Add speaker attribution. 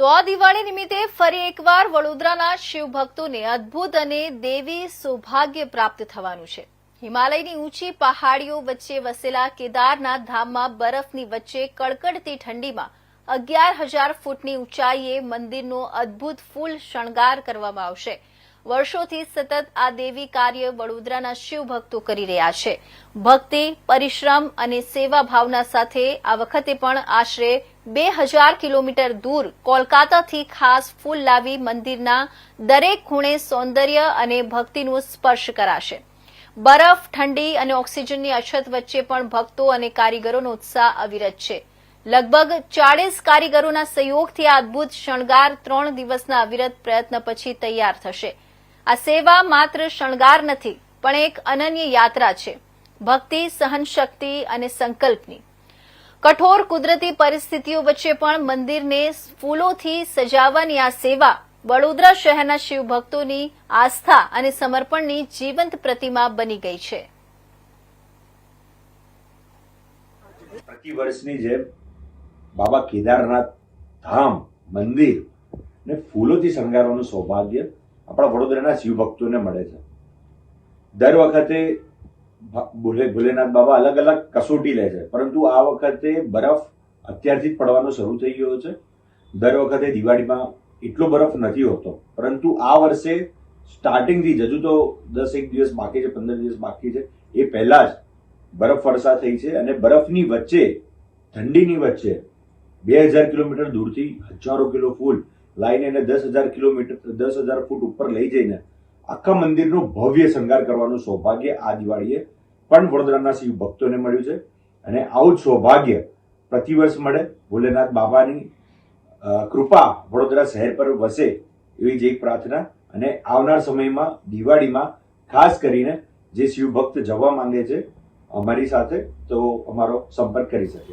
Speaker 1: તો આ દિવાળી નિમિત્તે ફરી એકવાર વડોદરાના શિવ ભક્તોને અદ્ભુત અને દેવી સૌભાગ્ય પ્રાપ્ત થવાનું છે. હિમાલયની ઊંચી પહાડીઓ વચ્ચે વસેલા કેદારનાથ ધામમાં બરફની વચ્ચે કડકડતી ઠંડીમાં અગિયાર હજાર ફૂટની ઊંચાઈએ મંદિરનો અદ્ભુત ફૂલ શણગાર કરવામાં આવશે. વર્ષોથી સતત આ દેવી કાર્ય વડોદરાના શિવ ભક્તો કરી રહ્યા છે. ભક્તિ, પરિશ્રમ અને સેવા ભાવના સાથે આ વખતે પણ આશરે બે હજાર કિલોમીટર દૂર કોલકાતાથી ખાસ ફૂલ લાવી મંદિરના દરેક ખૂણે સૌંદર્ય અને ભક્તિનો સ્પર્શ કરાશે. બરફ, ઠંડી અને ઓક્સિજનની અછત વચ્ચે પણ ભક્તો અને કારીગરોનો ઉત્સાહ અવિરત છે. લગભગ ચાળીસ કારીગરોના સહયોગથી આ અદ્ભુત શણગાર ત્રણ દિવસના અવિરત પ્રયત્ન પછી તૈયાર થશે. આ સેવા માત્ર શણગાર નથી, પણ એક અનન્ય યાત્રા છે. ભક્તિ, સહનશક્તિ અને સંકલ્પની. કઠોર કુદરતી પરિસ્થિતિઓ વચ્ચે પણ મંદિરને ફૂલોથી સજાવવાની આ સેવા વડોદરા શહેરના શિવભક્તોની આસ્થા અને સમર્પણની જીવંત પ્રતિમા બની ગઈ છે.
Speaker 2: પ્રતિ વર્ષની જેમ બાબા કેદારનાથ ધામ મંદિર ને ફૂલોથી શણગારવાનું સૌભાગ્ય આપણા વડોદરાના શિવભક્તોને મળે છે. દર વખતે ભોલે, ભોલેનાથ બાબા અલગ અલગ કસોટી લે છે. પરંતુ આ વખતે બરફ અત્યારથી જ પડવાનો શરૂ થઈ ગયો છે. દર વખતે દિવાળીમાં એટલો બરફ નથી હોતો. પરંતુ આ વર્ષે સ્ટાર્ટિંગથી જ, હજુ તો દસ એક દિવસ બાકી છે, પંદર દિવસ બાકી છે, એ પહેલાં જ બરફ વર્ષા થઈ છે અને બરફની વચ્ચે, ઠંડીની વચ્ચે બે હજાર કિલોમીટર દૂરથી હજારો કિલો ફૂલ લાઈને એને દસ હજાર કિલોમીટર, દસ હજાર ફૂટ ઉપર લઈ જઈને આખા મંદિરનો ભવ્ય શણગાર કરવાનું સૌભાગ્ય આ દિવાળીએ પણ વડોદરાના શિવ ભક્તોને મળ્યું છે. અને આવું જ સૌભાગ્ય પ્રતિવર્ષ મળે. ભોલેનાથ બાબાની કૃપા વડોદરા શહેર પર વસે એવી જ એક પ્રાર્થના. અને આવનાર સમયમાં, દિવાળીમાં ખાસ કરીને જે શિવભક્ત જવા માંગે છે અમારી સાથે, તો અમારો સંપર્ક કરી શકે.